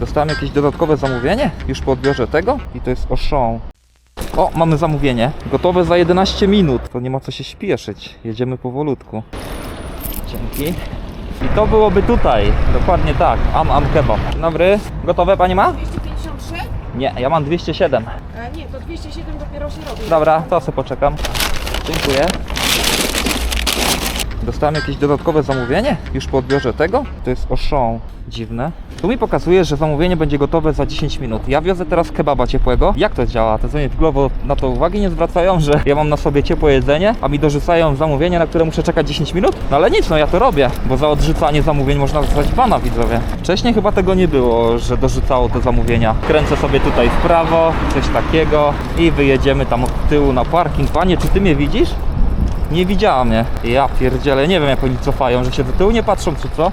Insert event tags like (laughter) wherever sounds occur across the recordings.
Dostałem jakieś dodatkowe zamówienie już po odbiorze tego i to jest Auchan. O, mamy zamówienie. Gotowe za 11 minut. To nie ma co się śpieszyć. Jedziemy powolutku. Dzięki. I to byłoby tutaj. Dokładnie tak. Am Am Kebab. Dzień dobry. Gotowe pani ma? 253? Nie, ja mam 207. E, nie, to 207 dopiero się robi. Dobra, to sobie poczekam. Dziękuję. Dostałem jakieś dodatkowe zamówienie już po odbiorze tego. To jest Auchan. Dziwne. Tu mi pokazuje, że zamówienie będzie gotowe za 10 minut. Ja wiozę teraz kebaba ciepłego. Jak to działa? Te co w na to uwagi nie zwracają, że ja mam na sobie ciepłe jedzenie, a mi dorzucają zamówienie, na które muszę czekać 10 minut? No ale nic, no ja to robię, bo za odrzucanie zamówień można dostać bana, widzowie. Wcześniej chyba tego nie było, że dorzucało te zamówienia. Kręcę sobie tutaj w prawo, coś takiego i wyjedziemy tam od tyłu na parking. Panie, czy ty mnie widzisz? Nie widziała mnie. Ja pierdzielę, nie wiem jak oni cofają, że się do tyłu nie patrzą, czy co?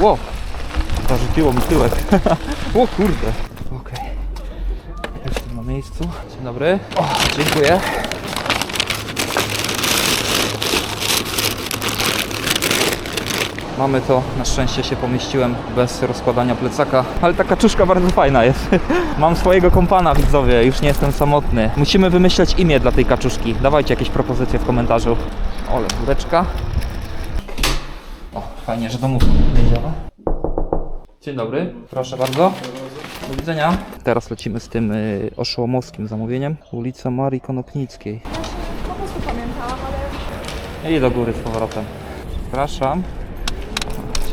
Ło, zarzuciło mi tyłek. (laughs) o kurde. Okej. Jestem na miejscu. Dzień dobry. O, dziękuję. Mamy to, na szczęście się pomieściłem bez rozkładania plecaka, ale ta kaczuszka bardzo fajna jest. (laughs) Mam swojego kompana widzowie, już nie jestem samotny. Musimy wymyśleć imię dla tej kaczuszki. Dawajcie jakieś propozycje w komentarzu. Ole, góreczka. O, fajnie, że domówka działa. Dzień dobry, proszę bardzo. Do widzenia. Teraz lecimy z tym y, oszołomowskim zamówieniem. Ulica Marii Konopnickiej. Po prostu pamiętałam, ale I do góry z powrotem. Przepraszam.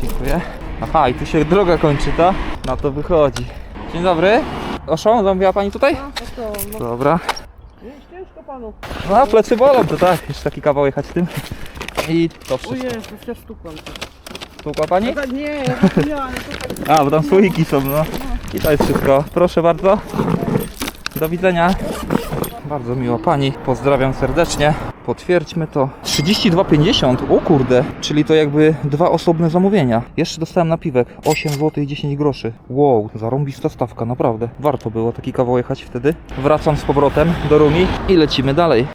Dziękuję. Aha, i tu się droga kończy, ta? Na to wychodzi. Dzień dobry. Oszą, zamówiła pani tutaj? no no, Dobra. jest ciężko panu. No, a plecy bolą, to tak. Jeszcze taki kawał jechać tym. I to wszystko. Jezu, się stukłem. Stukła pani? Tak, nie, ja to tak. (laughs) A, bo tam słoiki są, no. I to jest wszystko. Proszę bardzo. Do widzenia. Bardzo miła pani. Pozdrawiam serdecznie. Potwierdźmy to. 32,50. O kurde. Czyli to jakby dwa osobne zamówienia. Jeszcze dostałem napiwek. 8 zł i 10 groszy. Wow, zarąbista stawka, naprawdę. Warto było taki kawał jechać wtedy. Wracam z powrotem do Rumi i lecimy dalej.